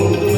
Oh,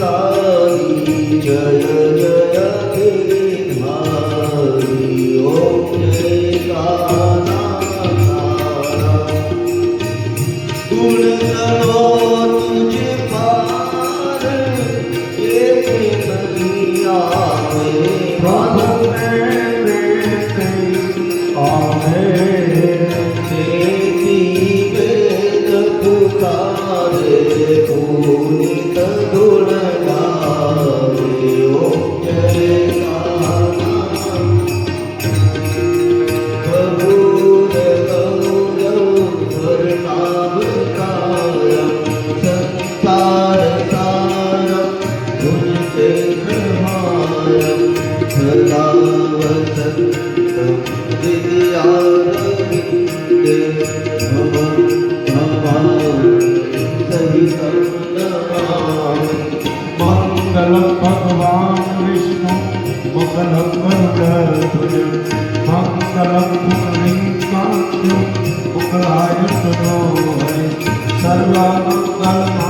તારી જય જય હે મારી ઓમ ગુણ કરો તુજે પાર એ કૈયા આવે ભગવાન કૈ આવે પુકારતો હોય સર્વ મંગલ